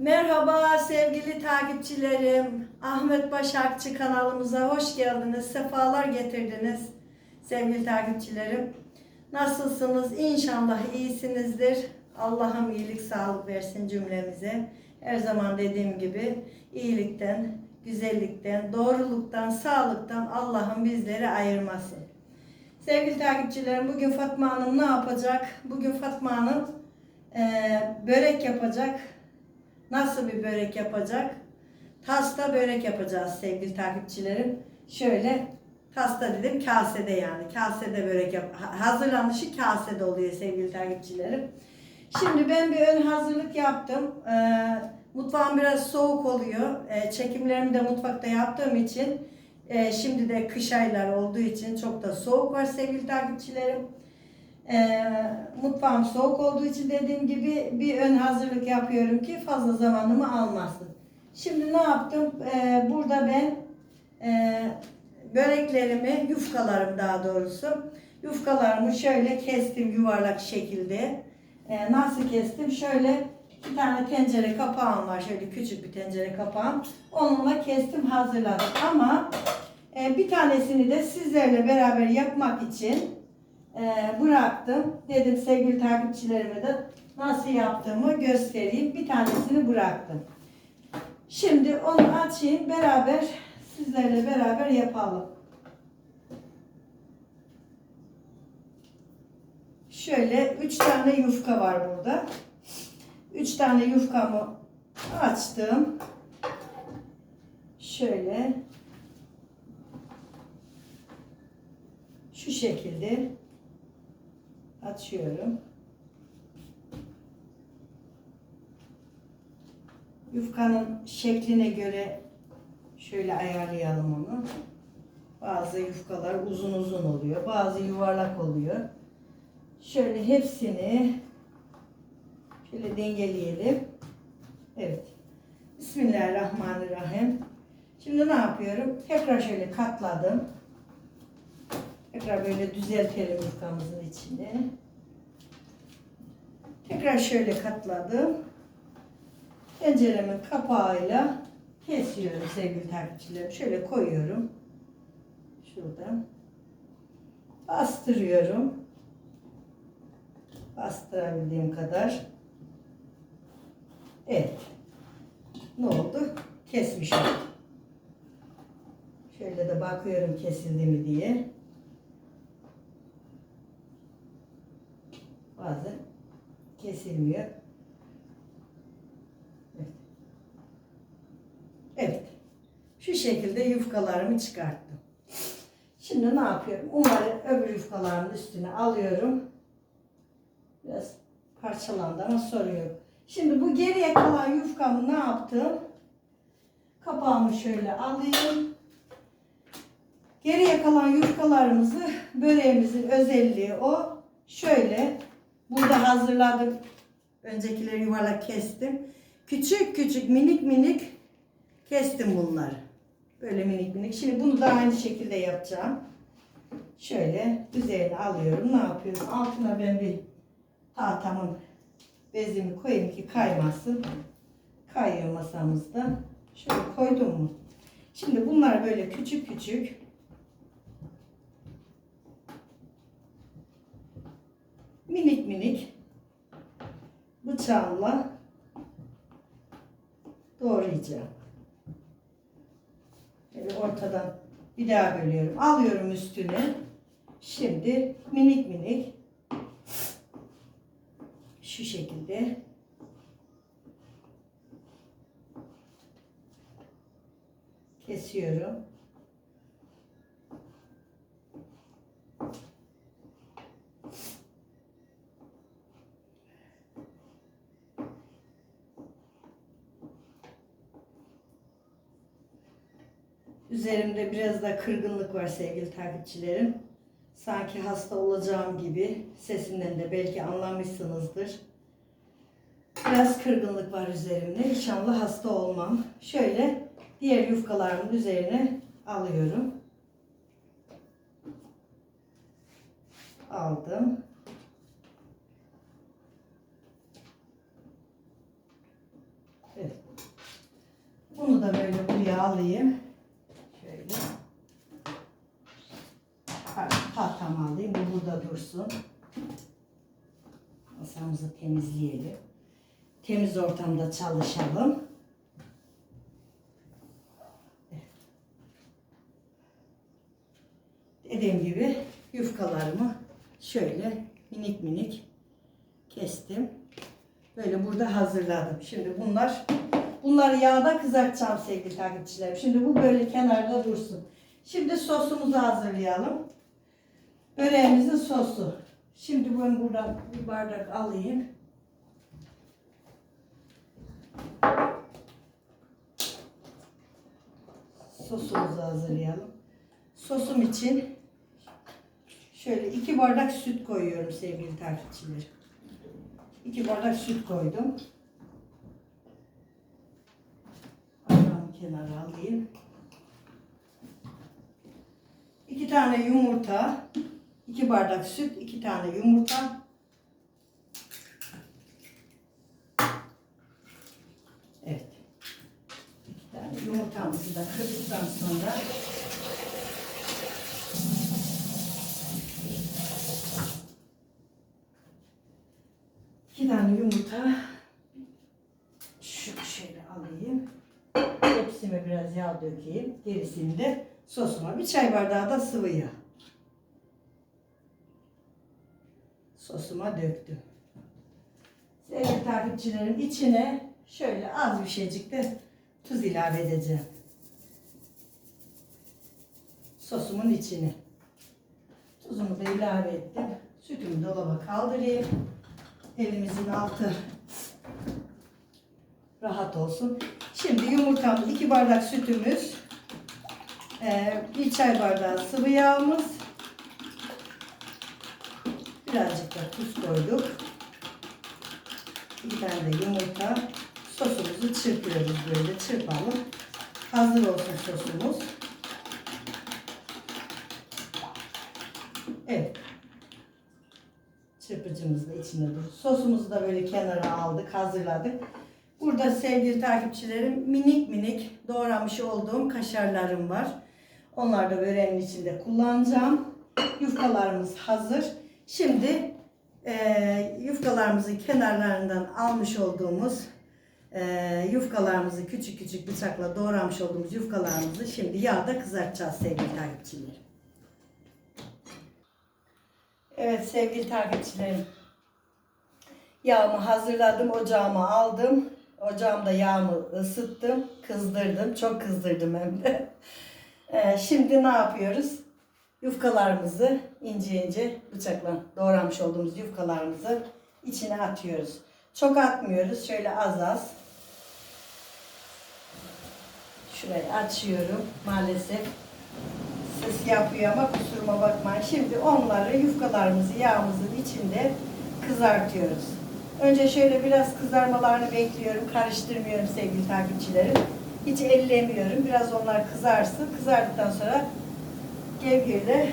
Merhaba sevgili takipçilerim. Ahmet Başakçı kanalımıza hoş geldiniz. Sefalar getirdiniz sevgili takipçilerim. Nasılsınız? İnşallah iyisinizdir. Allah'ım iyilik sağlık versin cümlemize. Her zaman dediğim gibi iyilikten, güzellikten, doğruluktan, sağlıktan Allah'ım bizleri ayırmasın. Sevgili takipçilerim bugün Fatma Hanım ne yapacak? Bugün Fatma Hanım eee, börek yapacak. Nasıl bir börek yapacak? Tasta börek yapacağız sevgili takipçilerim. Şöyle tasta dedim kasede yani. Kasede börek yap. ha- Hazırlanışı kasede oluyor sevgili takipçilerim. Şimdi ben bir ön hazırlık yaptım. Ee, mutfağım biraz soğuk oluyor. Ee, çekimlerimi de mutfakta yaptığım için e, şimdi de kış ayları olduğu için çok da soğuk var sevgili takipçilerim. Ee, mutfağım soğuk olduğu için dediğim gibi bir ön hazırlık yapıyorum ki fazla zamanımı almasın. Şimdi ne yaptım? Ee, burada ben e, böreklerimi, yufkalarım daha doğrusu, yufkalarımı şöyle kestim yuvarlak şekilde. Ee, nasıl kestim? Şöyle bir tane tencere kapağım var. Şöyle küçük bir tencere kapağım. Onunla kestim hazırladım. Ama e, bir tanesini de sizlerle beraber yapmak için e, bıraktım. Dedim sevgili takipçilerime de nasıl yaptığımı göstereyim. Bir tanesini bıraktım. Şimdi onu açayım. Beraber sizlerle beraber yapalım. Şöyle üç tane yufka var burada. Üç tane yufkamı açtım. Şöyle şu şekilde açıyorum. Yufkanın şekline göre şöyle ayarlayalım onu. Bazı yufkalar uzun uzun oluyor, bazı yuvarlak oluyor. Şöyle hepsini şöyle dengeleyelim. Evet. Bismillahirrahmanirrahim. Şimdi ne yapıyorum? Tekrar şöyle katladım. Tekrar böyle düzeltelim yufkamızın içine. Tekrar şöyle katladım. Tenceremin kapağıyla kesiyorum sevgili takipçilerim. Şöyle koyuyorum. Şuradan. Bastırıyorum. Bastırabildiğim kadar. Evet. Ne oldu? Kesmiş oldum. Şöyle de bakıyorum kesildi mi diye. Bazen kesilmiyor. Evet. Şu şekilde yufkalarımı çıkarttım. Şimdi ne yapıyorum? Umarım öbür yufkalarımın üstüne alıyorum. Biraz parçalandı ama sorun yok. Şimdi bu geriye kalan yufkamı ne yaptım? Kapağımı şöyle alayım. Geriye kalan yufkalarımızı böreğimizin özelliği o. Şöyle burada hazırladım. Öncekileri yuvarlak kestim. Küçük küçük minik minik kestim bunları. Böyle minik minik. Şimdi bunu da aynı şekilde yapacağım. Şöyle üzerine alıyorum. Ne yapıyorum? Altına ben bir tahtamın bezimi koyayım ki kaymasın. Kayıyor masamızda. Şöyle koydum mu? Şimdi bunları böyle küçük küçük minik minik bıçağımla doğrayacağım. Böyle ortadan bir daha bölüyorum. Alıyorum üstüne. Şimdi minik minik şu şekilde kesiyorum. Üzerimde biraz da kırgınlık var sevgili takipçilerim. Sanki hasta olacağım gibi sesimden de belki anlamışsınızdır. Biraz kırgınlık var üzerimde. İnşallah hasta olmam. Şöyle diğer yufkalarımın üzerine alıyorum. Aldım. Evet. Bunu da böyle buraya alayım. Şöyle. Tahtamı alayım. Bu burada dursun. Masamızı temizleyelim. Temiz ortamda çalışalım. Dediğim gibi yufkalarımı şöyle minik minik kestim. Böyle burada hazırladım. Şimdi bunlar bunları yağda kızartacağım sevgili takipçilerim. Şimdi bu böyle kenarda dursun. Şimdi sosumuzu hazırlayalım. Böreğimizin sosu. Şimdi ben buradan bir bardak alayım. Sosumuzu hazırlayalım. Sosum için şöyle iki bardak süt koyuyorum sevgili takipçilerim. İki bardak süt koydum. Bardağımı kenara alayım. İki tane yumurta, iki bardak süt, iki tane yumurta. Evet. İki tane yumurtamızı da kırdıktan sonra iki tane yumurta şu şöyle alayım. Hepsime biraz yağ dökeyim. Gerisini de sosuma bir çay bardağı da sıvı yağ. Sosuma döktüm. Sevgili takipçilerim içine şöyle az bir şeycik de tuz ilave edeceğim. Sosumun içine. Tuzumu da ilave ettim. Sütümü dolaba kaldırayım. Elimizin altı rahat olsun. Şimdi yumurtamız, iki bardak sütümüz, bir çay bardağı sıvı yağımız, birazcık da tuz koyduk. Bir tane de yumurta. Sosumuzu çırpıyoruz böyle çırpalım. Hazır olsun sosumuz. Evet. Çırpıcımız da içinde dur. Sosumuzu da böyle kenara aldık, hazırladık. Burada sevgili takipçilerim minik minik doğramış olduğum kaşarlarım var. Onları da böreğimin içinde kullanacağım. Yufkalarımız hazır. Şimdi e, yufkalarımızın kenarlarından almış olduğumuz e, yufkalarımızı küçük küçük bıçakla doğramış olduğumuz yufkalarımızı şimdi yağda kızartacağız sevgili takipçilerim. Evet sevgili takipçilerim. Yağımı hazırladım, ocağıma aldım. Ocağımda yağımı ısıttım, kızdırdım. Çok kızdırdım hem de. Ee, şimdi ne yapıyoruz? Yufkalarımızı ince ince bıçakla doğramış olduğumuz yufkalarımızı içine atıyoruz. Çok atmıyoruz. Şöyle az az. Şurayı açıyorum. Maalesef ses yapıyor ama kusuruma bakmayın. Şimdi onları yufkalarımızı yağımızın içinde kızartıyoruz. Önce şöyle biraz kızarmalarını bekliyorum. Karıştırmıyorum sevgili takipçilerim. Hiç ellemiyorum. Biraz onlar kızarsın. Kızardıktan sonra gevgirle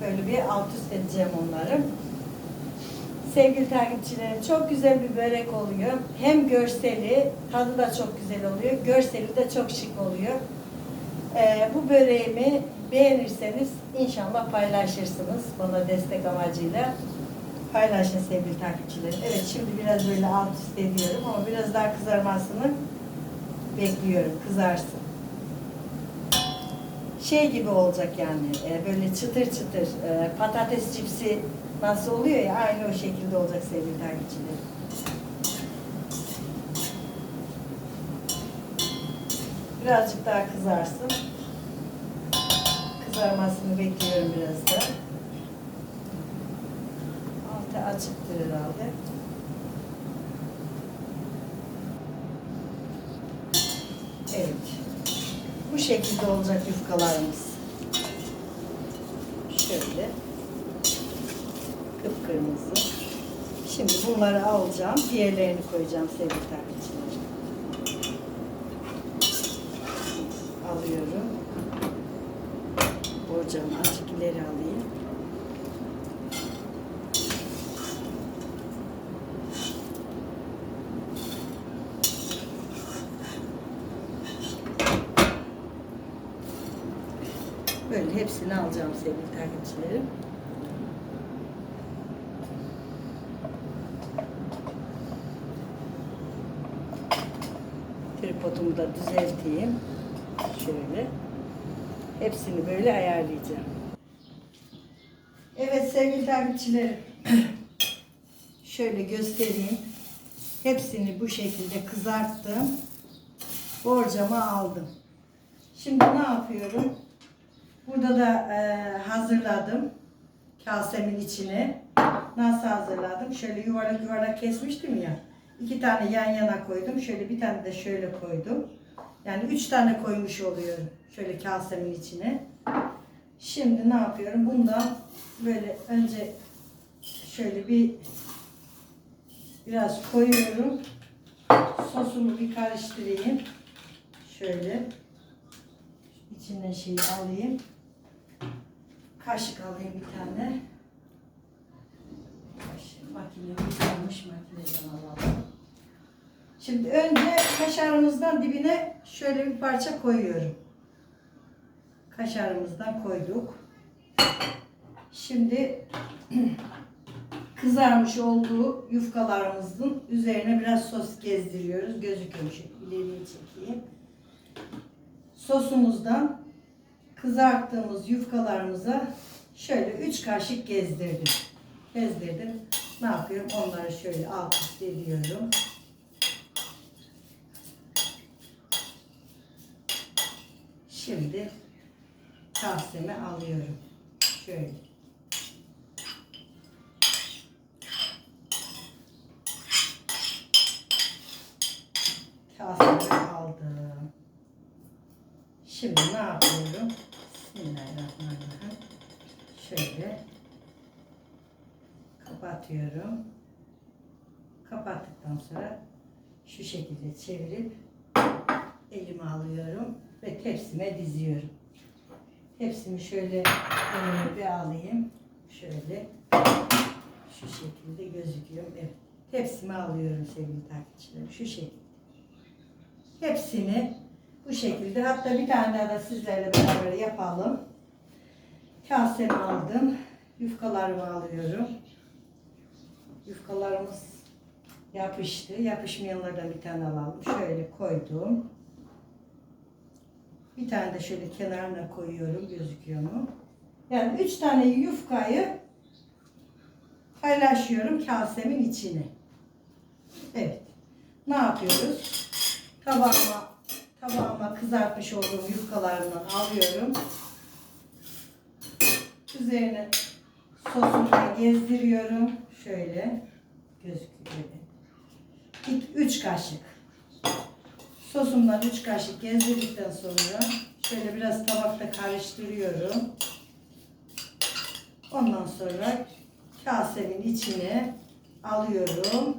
böyle bir alt üst edeceğim onları. Sevgili takipçilerim çok güzel bir börek oluyor. Hem görseli, tadı da çok güzel oluyor. Görseli de çok şık oluyor. Ee, bu böreğimi beğenirseniz inşallah paylaşırsınız bana destek amacıyla. Paylaşın sevgili takipçilerim. Evet şimdi biraz böyle alt üst ediyorum ama biraz daha kızarmasını bekliyorum. Kızarsın. Şey gibi olacak yani e, böyle çıtır çıtır e, patates cipsi nasıl oluyor ya aynı o şekilde olacak sevgili takipçilerim. Birazcık daha kızarsın. Kızarmasını bekliyorum biraz da. Altı açıktır herhalde. Evet. Bu şekilde olacak yufkalarımız. Şöyle. Kıpkırmızı. Şimdi bunları alacağım. Diğerlerini koyacağım sevgili takipçilerim. Alıyorum. Borcamı azıcık ileri alayım. Şöyle hepsini alacağım sevgili takipçilerim. Tripodumu da düzelteyim. Şöyle. Hepsini böyle ayarlayacağım. Evet sevgili takipçilerim. Şöyle göstereyim. Hepsini bu şekilde kızarttım. Borcama aldım. Şimdi ne yapıyorum? Burada da e, hazırladım. Kasemin içine. Nasıl hazırladım? Şöyle yuvarlak yuvarlak kesmiştim ya. İki tane yan yana koydum. Şöyle bir tane de şöyle koydum. Yani üç tane koymuş oluyorum. Şöyle kasemin içine. Şimdi ne yapıyorum? Bundan böyle önce şöyle bir biraz koyuyorum. Sosumu bir karıştırayım. Şöyle içinden şeyi alayım. Kaşık alayım bir tane. Kaşık makinemiz yanmış makineden alalım. Şimdi önce kaşarımızdan dibine şöyle bir parça koyuyorum. Kaşarımızdan koyduk. Şimdi kızarmış olduğu yufkalarımızın üzerine biraz sos gezdiriyoruz. Gözüküyor şu ileriye çekeyim. Sosumuzdan kızarttığımız yufkalarımıza şöyle 3 kaşık gezdirdim. Gezdirdim. Ne yapıyorum? Onları şöyle alt üst ediyorum. Şimdi kaseme alıyorum. Şöyle. Kaseme aldım. Şimdi ne yapıyorum? Bismillahirrahmanirrahim. Şöyle kapatıyorum. Kapattıktan sonra şu şekilde çevirip elime alıyorum ve tepsime diziyorum. Hepsini şöyle elime bir alayım. Şöyle şu şekilde gözüküyor. Evet. Tepsime alıyorum sevgili takipçilerim. Şu şekilde. Hepsini bu şekilde. Hatta bir tane daha da sizlerle beraber yapalım. Kasemi aldım. Yufkalarımı alıyorum. Yufkalarımız yapıştı. Yapışmayanlardan bir tane alalım. Şöyle koydum. Bir tane de şöyle kenarına koyuyorum. Gözüküyor mu? Yani üç tane yufkayı paylaşıyorum kasemin içine. Evet. Ne yapıyoruz? Tabağıma, tabağıma kızartmış olduğum yufkalarından alıyorum. Üzerine sosumdan gezdiriyorum. Şöyle gözüküyor. 3 kaşık. Sosumdan 3 kaşık gezdirdikten sonra şöyle biraz tabakta karıştırıyorum. Ondan sonra kasemin içine alıyorum.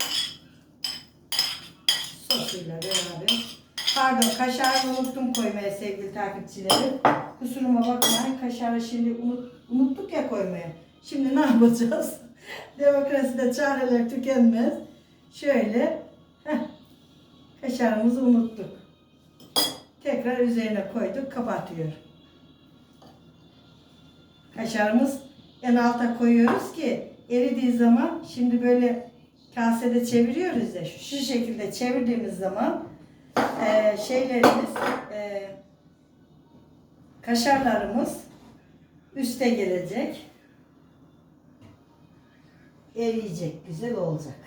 Sosuyla beraber. Pardon kaşarı unuttum koymaya sevgili takipçilerim. Kusuruma bakmayın. Kaşarı şimdi unut, unuttuk ya koymaya. Şimdi ne yapacağız? Demokraside çareler tükenmez. Şöyle heh, kaşarımızı unuttuk. Tekrar üzerine koyduk. Kapatıyor. Kaşarımız en alta koyuyoruz ki eridiği zaman şimdi böyle kasede çeviriyoruz ya şu, şekilde çevirdiğimiz zaman e, şeylerimiz e, kaşarlarımız üste gelecek. Eriyecek güzel olacak.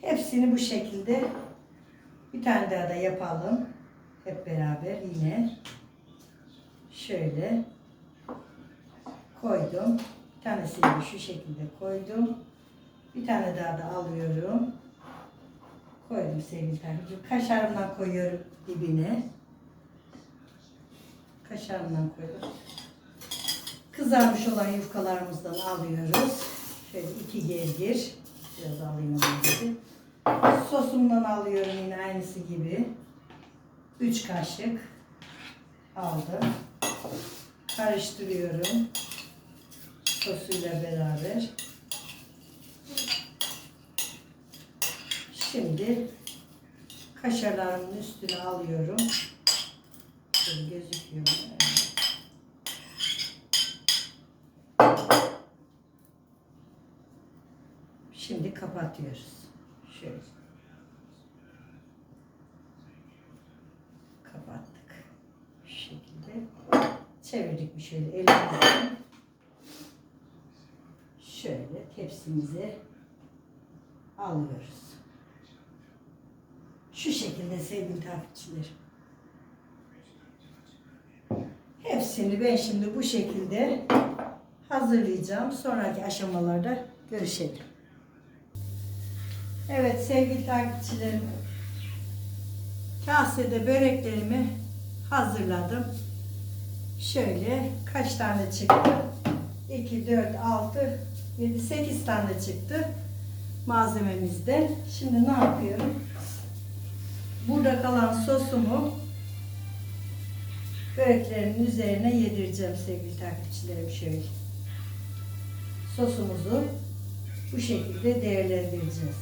Hepsini bu şekilde bir tane daha da yapalım hep beraber yine. Şöyle koydum. Bir tanesini şu şekilde koydum. Bir tane daha da alıyorum. Koydum sevgili takipçim. Kaşarımdan koyuyorum dibine. Kaşarımdan koydum. Kızarmış olan yufkalarımızdan alıyoruz. Şöyle iki gezgir. Biraz alayım onu. Sosumdan alıyorum yine aynısı gibi. Üç kaşık aldım. Karıştırıyorum. Sosuyla beraber. Şimdi kaşarlarımın üstüne alıyorum. Şöyle gözüküyor. Şimdi kapatıyoruz. Şöyle. Kapattık. Şu şekilde. Çevirdik bir şöyle elimizle. Şöyle tepsimizi alıyoruz. Şu şekilde sevgili takipçilerim. Hepsini ben şimdi bu şekilde hazırlayacağım. Sonraki aşamalarda görüşelim. Evet sevgili takipçilerim. Kasede böreklerimi hazırladım. Şöyle kaç tane çıktı? 2, 4, 6, 7, 8 tane çıktı malzememizde. Şimdi ne yapıyorum? Burada kalan sosumu böreklerin üzerine yedireceğim sevgili takipçilerim şöyle. Sosumuzu bu şekilde değerlendireceğiz.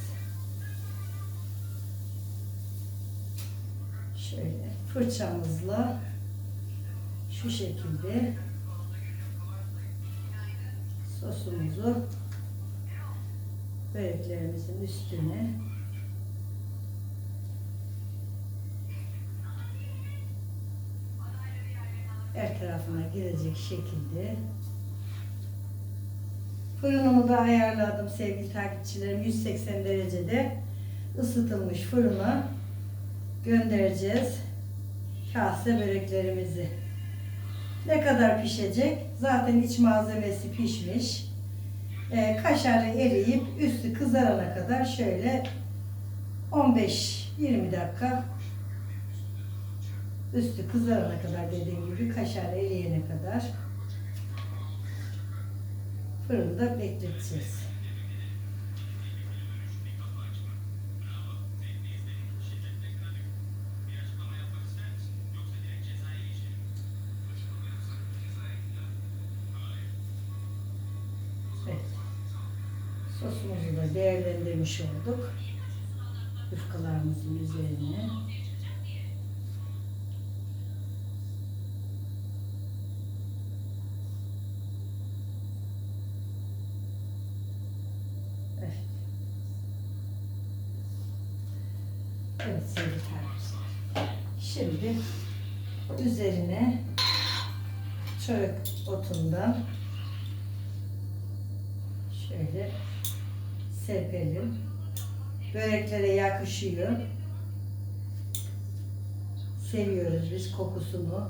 Şöyle fırçamızla şu şekilde sosumuzu böreklerimizin üstüne her tarafına girecek şekilde. Fırınımı da ayarladım sevgili takipçilerim. 180 derecede ısıtılmış fırına göndereceğiz. Kase böreklerimizi. Ne kadar pişecek? Zaten iç malzemesi pişmiş. E, kaşarı eriyip üstü kızarana kadar şöyle 15-20 dakika üstü kızarana kadar dediğim gibi kaşar eriyene kadar fırında bekleteceğiz. Sosumuzu da değerlendirmiş olduk. Yufkalarımızın üzerine. Evet sevgili takipçiler. Şimdi üzerine çörek otundan şöyle serpelim. Böreklere yakışıyor. Seviyoruz biz kokusunu.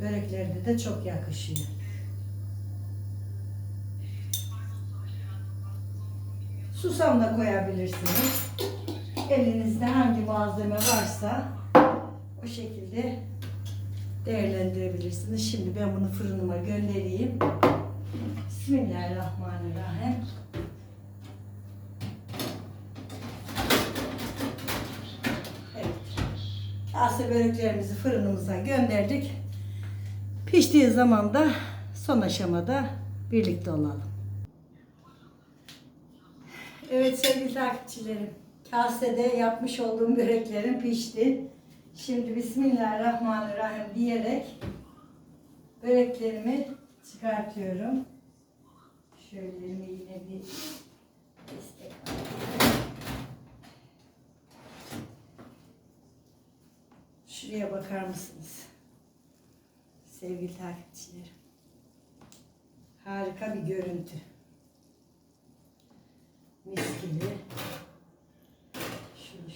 Böreklerde de çok yakışıyor. Susam da koyabilirsiniz. Elinizde hangi malzeme varsa o şekilde değerlendirebilirsiniz. Şimdi ben bunu fırınıma göndereyim. Bismillahirrahmanirrahim. Evet. Kase böreklerimizi fırınımıza gönderdik. Piştiği zaman da son aşamada birlikte olalım. Evet sevgili takipçilerim. Kasede yapmış olduğum böreklerim pişti. Şimdi Bismillahirrahmanirrahim diyerek böreklerimi çıkartıyorum. Şöyle yine bir destek. Şuraya bakar mısınız? Sevgili takipçilerim. Harika bir görüntü. Mis gibi.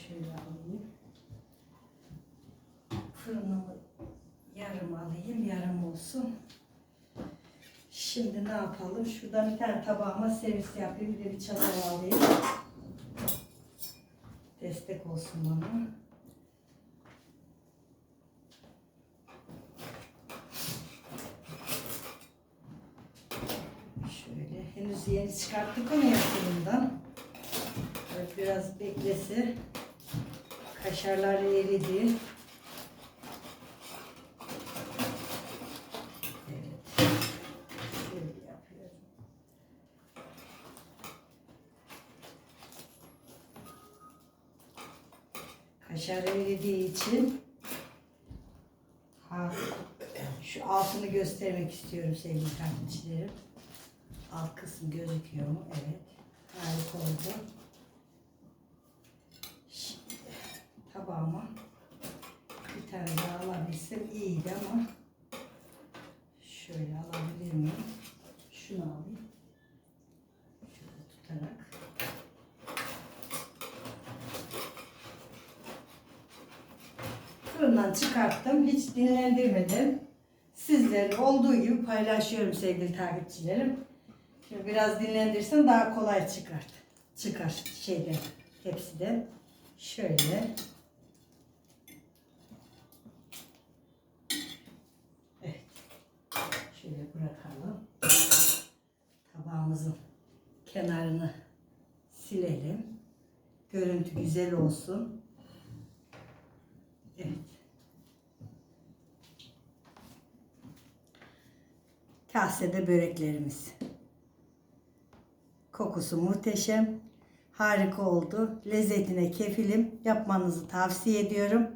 Şöyle alayım. Fırınımı yarım alayım, yarım olsun. Şimdi ne yapalım? Şuradan bir tane tabağıma servis yapayım. Bir de bir çatal alayım. Destek olsun bana. Şöyle henüz yeni çıkarttık onu yakınından. Biraz beklesi. Kaşarlar eridi. Kaşar eridiği için ha, şu altını göstermek istiyorum sevgili takipçilerim. Alt kısım gözüküyor mu? Evet. Harika oldu. Şimdi tabağıma bir tane daha alabilsem iyiydi ama şöyle alabilir miyim? Şunu alayım. Şöyle tutarak. Fırından çıkarttım. Hiç dinlendirmedim. Sizlerin olduğu gibi paylaşıyorum sevgili takipçilerim. Şimdi biraz dinlendirsem daha kolay çıkart. Çıkar şeyden, hepsiden. Şöyle. Evet. Şöyle bırakalım. Tabağımızın kenarını silelim. Görüntü güzel olsun. Evet. Kasede böreklerimiz. Kokusu muhteşem. Harika oldu. Lezzetine kefilim. Yapmanızı tavsiye ediyorum.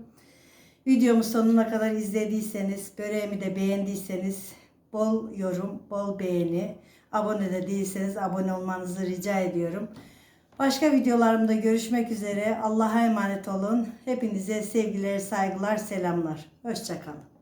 Videomu sonuna kadar izlediyseniz, böreğimi de beğendiyseniz bol yorum, bol beğeni. Abone de değilseniz abone olmanızı rica ediyorum. Başka videolarımda görüşmek üzere. Allah'a emanet olun. Hepinize sevgiler, saygılar, selamlar. Hoşçakalın.